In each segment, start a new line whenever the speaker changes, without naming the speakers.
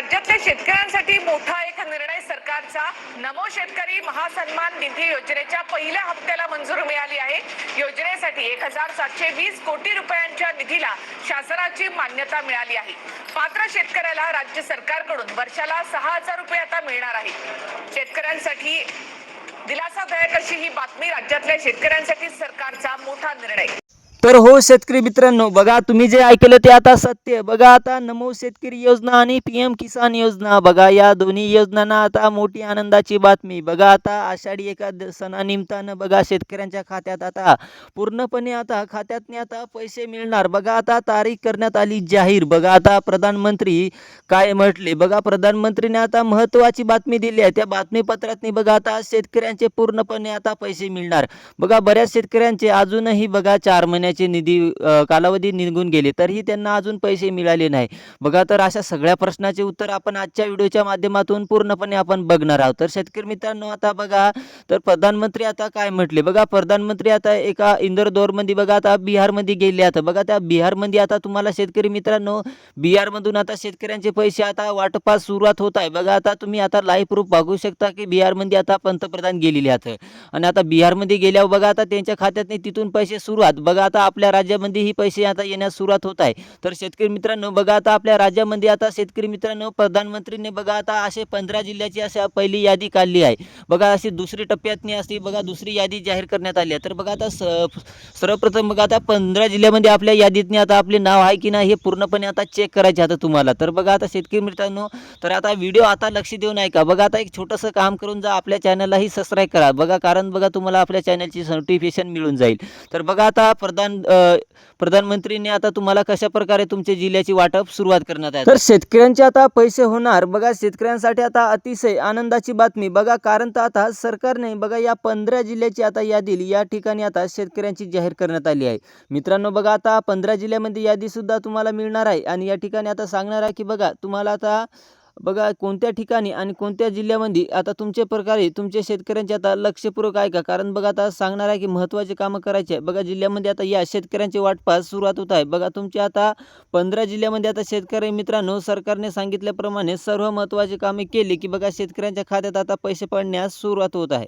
राज्यातल्या शेतकऱ्यांसाठी मोठा एक निर्णय सरकारचा. नमो शेतकरी महासन्मान निधी योजनेच्या पहिल्या हप्त्याला मंजुरी मिळाली आहे. योजनेसाठी एक हजार सातशे वीस कोटी रुपयांच्या निधीला शासनाची मान्यता मिळाली आहे. पात्र शेतकऱ्याला राज्य सरकारकडून वर्षाला सहा हजार रुपये आता मिळणार आहे. शेतकऱ्यांसाठी दिलासादायक अशी ही बातमी राज्यातल्या शेतकऱ्यांसाठी सरकारचा मोठा निर्णय.
तर हो शेतकरी मित्रांनो बघा तुम्ही जे ऐकलं ते आता सत्य बघा आता नमो शेतकरी योजना आणि पी एम किसान योजना. बघा या दोन्ही योजनांना आता मोठी आनंदाची बातमी. बघा आता आषाढी एका सणानिमित्तानं बघा शेतकऱ्यांच्या खात्यात आता पूर्णपणे आता खात्यातने आता पैसे मिळणार. बघा आता तारीख करण्यात आली जाहीर. बघा आता प्रधानमंत्री काय म्हटले? बघा प्रधानमंत्रीने आता महत्त्वाची बातमी दिली आहे. त्या बातमीपत्रातनी बघा आता शेतकऱ्यांचे पूर्णपणे आता पैसे मिळणार. बघा बऱ्याच शेतकऱ्यांचे अजूनही बघा चार महिन्याचे निधी कालावधी निघून गेले तरीही त्यांना अजून पैसे मिळाले नाही. बघा तर अशा सगळ्या प्रश्नाचे उत्तर आपण आजच्या व्हिडिओच्या माध्यमातून पूर्णपणे आपण बघणार आहोत. तर शेतकरी मित्रांनो आता बघा तर प्रधानमंत्री आता काय म्हटले? बघा प्रधानमंत्री आता एका इंदोरमध्ये बघा आता बिहारमध्ये गेले आता. बघा त्या बिहारमध्ये आता तुम्हाला शेतकरी मित्रांनो बिहारमधून आता शेतकऱ्यांचे पैसे आता वाटपास सुरुवात होत आहे. बघा आता तुम्ही आता लाईव्ह प्रूफ बघू शकता की बिहारमध्ये आता पंतप्रधान गेलेले आहेत. आणि आता बिहारमध्ये गेल्यावर बघा आता त्यांच्या खात्यात तिथून पैसे सुरुवात. बघा आता आपल्या राज्यामध्ये ही पैसे आता येण्यास सुरुवात होत आहे. तर शेतकरी मित्रांनो बघा आता आपल्या राज्यामध्ये आता शेतकरी मित्रांनो प्रधानमंत्रीने बघा आता असे पंधरा जिल्ह्याची अशा पहिली यादी काढली आहे. बघा अशी दुसरी टप्प्यातनी अशी बघा दुसरी यादी जाहीर करण्यात आली आहे. तर बघा आता सर्वप्रथम बघा आता पंधरा जिल्ह्यामध्ये आपल्या यादीतने आता आपले नाव आहे की नाही हे पूर्णपणे आता चेक करायचे आता तुम्हाला. तर बघा आता शेतकरी मित्रांनो तर आता व्हिडिओ आता लक्ष देऊन ऐका बघा आता एक छोटंसं काम करून जा आपल्या चॅनललाही सबस्क्राईब करा. बघा कारण बघा तुम्हाला आपल्या चॅनलची नोटिफिकेशन मिळून जाईल. तर बघा आता प्रधान अ, प्रधानमंत्रीने आता तुम्हाला कशा प्रकारे तुमच्या जिल्ह्याची वाटप सुरुवात करण्यात आहे तर शेतकऱ्यांचे आता पैसे होणार. बघा शेतकऱ्यांसाठी आता अतिशय आनंदाची बातमी. बघा कारण तर आता सरकारने बघा या पंधरा जिल्ह्याची आता यादी या ठिकाणी आता शेतकऱ्यांची जाहीर करण्यात आली आहे. मित्रांनो बघा आता पंधरा जिल्ह्यामध्ये यादी सुद्धा तुम्हाला मिळणार आहे. आणि या ठिकाणी आता सांगणार आहे की बघा तुम्हाला आता बघा कोणत्या ठिकाणी आणि कोणत्या जिल्ह्यामध्ये आता तुमच्या प्रकारे तुमच्या शेतकऱ्यांचे आता लक्षपूर्वक आहे का कारण बघा आता सांगणार आहे की महत्त्वाचे कामं करायचे आहे. बघा जिल्ह्यामध्ये आता या शेतकऱ्यांचे वाटपास सुरुवात होत आहे. बघा तुमच्या आता पंधरा जिल्ह्यामध्ये आता शेतकरी मित्रांनो सरकारने सांगितल्याप्रमाणे सर्व महत्त्वाची कामे केली की बघा शेतकऱ्यांच्या खात्यात आता पैसे पडण्यास सुरुवात होत आहे.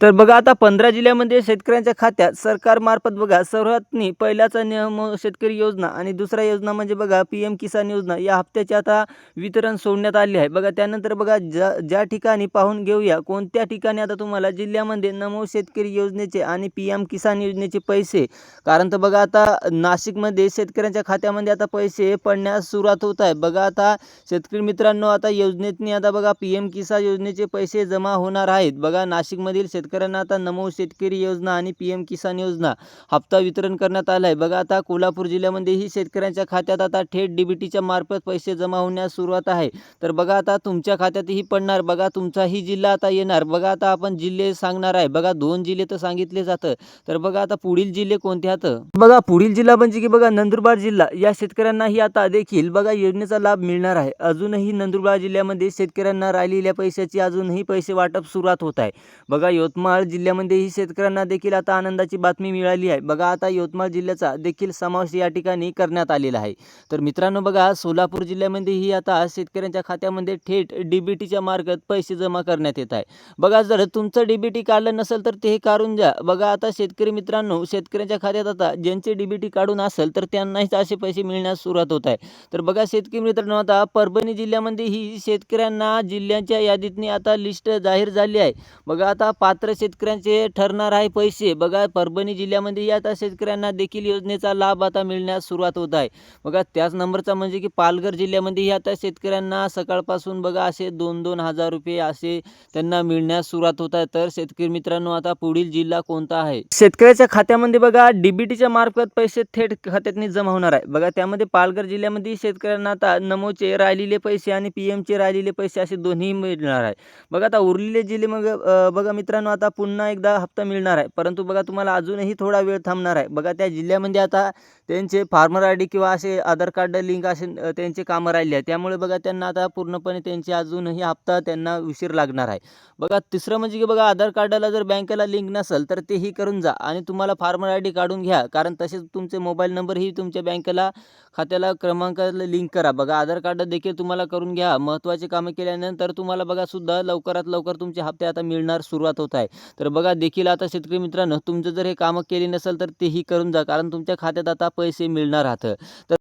तर बघा आता पंधरा जिल्ह्यामध्ये शेतकऱ्यांच्या खात्यात सरकारमार्फत बघा सर्वातनी पहिल्याचा नियम शेतकरी योजना आणि दुसरा योजना म्हणजे बघा पी एम किसान योजना या हप्त्याचे आता वितरण सोडण्यात आले आहे. बघा त्यानंतर बघा ज्या ज्या ठिकाणी पाहून घेऊया कोणत्या ठिकाणी आता तुम्हाला जिल्ह्यामध्ये नमो शेतकरी योजनेचे आणि पी एम किसान योजनेचे पैसे? कारण तर बघा आता नाशिकमध्ये शेतकऱ्यांच्या खात्यामध्ये आता पैसे पडण्यास सुरुवात होत आहे. बघा आता शेतकरी मित्रांनो आता योजनेतनी आता बघा पी एम किसान योजनेचे पैसे जमा होणार आहेत. बघा नाशिकमधील शेत शेतकऱ्यांना आता नमो शेतकरी योजना आणि पी एम किसान योजना हप्ता वितरण करण्यात आला आहे बघा आता कोल्हापूर जिल्ह्यामध्येही शेतकऱ्यांच्या खात्यात आता थेट डी बी टीच्या मार्फत पैसे जमा होण्यास सुरुवात आहे. तर बघा आता तुमच्या खात्यातही पडणार बघा तुमचाही जिल्हा आता येणार. बघा आता आपण जिल्हे सांगणार आहे. बघा दोन जिल्हे तर सांगितले जातं. तर बघा आता पुढील जिल्हे कोणते आहेत? बघा पुढील जिल्हा म्हणजे की बघा नंदुरबार जिल्हा. या शेतकऱ्यांनाही आता देखील बघा योजनेचा लाभ मिळणार आहे. अजूनही नंदुरबार जिल्ह्यामध्ये शेतकऱ्यांना राहिलेल्या पैशाची अजूनही पैसे वाटप सुरुवात होत आहे. बघा यवतमाळ जिल्ह्यामध्येही शेतकऱ्यांना देखील आता आनंदाची बातमी मिळाली आहे. बघा आता यवतमाळ जिल्ह्याचा देखील समावेश या ठिकाणी करण्यात आलेला आहे. तर मित्रांनो बघा सोलापूर जिल्ह्यामध्येही आता शेतकऱ्यांच्या खात्यामध्ये थेट डी बी टीच्या मार्फत पैसे जमा करण्यात येत आहे. बघा जर तुमचं डी बी टी काढलं नसेल तर ते काढून द्या बघा आता शेतकरी मित्रांनो शेतकऱ्यांच्या खात्यात आता ज्यांचे डी बी टी काढून असेल तर त्यांनाही असे पैसे मिळण्यास सुरुवात होत आहे. तर बघा शेतकरी मित्रांनो आता परभणी जिल्ह्यामध्ये ही शेतकऱ्यांना जिल्ह्यांच्या यादीतनी आता लिस्ट जाहीर झाली आहे. बघा आता पात्र शेतकऱ्यांचे ठरणार आहे पैसे. बघा परभणी जिल्ह्यामध्ये आता शेतकऱ्यांना देखील योजनेचा लाभ आता मिळण्यास सुरुवात होत आहे. बघा त्याच नंबरचा म्हणजे की पालघर जिल्ह्यामध्येही आता शेतकऱ्यांना सकाळपासून बघा असे दोन दोन हजार रुपये असे त्यांना मिळण्यास सुरुवात होत आहे. तर शेतकरी मित्रांनो आता पुढील जिल्हा कोणता आहे? शेतकऱ्याच्या खात्यामध्ये बघा डीबीटीच्या मार्फत पैसे थेट खात्यातनी जमा होणार आहे. बघा त्यामध्ये पालघर जिल्ह्यामध्ये शेतकऱ्यांना आता नमोचे राहिलेले पैसे आणि पी एमचे राहिलेले पैसे असे दोन्ही मिळणार आहे. बघा आता उरलेले जिल्हे मग बघा मित्रांनो आता पुन्हा एकदा हप्ता मिळणार आहे. परंतु बघा तुम्हाला अजूनही थोडा वेळ थांबणार आहे. बघा त्या जिल्ह्यामध्ये आता त्यांचे फार्मर आय डी किंवा असे आधार कार्ड लिंक असे त्यांचे कामं राहिले आहे त्यामुळे बघा त्यांना आता पूर्णपणे त्यांचे अजूनही हप्ता त्यांना उशीर लागणार आहे. बघा तिसरं म्हणजे की बघा आधार कार्डाला जर बँकेला लिंक नसेल तर तेही करून जा आणि तुम्हाला फार्मर आय डी काढून घ्या. कारण तसेच तुमचे मोबाईल नंबरही तुमच्या बँकेला खात्याला क्रमांकाला लिंक करा. बघा आधार कार्ड देखील तुम्हाला करून घ्या. महत्त्वाचे कामं केल्यानंतर तुम्हाला बघा सुद्धा लवकरात लवकर तुमचे हप्ते आता मिळणार सुरुवात होत आहे. तर बघा देखील आता शेतकरी मित्रांनो तुमचं जर हे कामं केली नसेल तर तेही करून जा कारण तुमच्या खात्यात आता पैसे मिळणार आहात. तर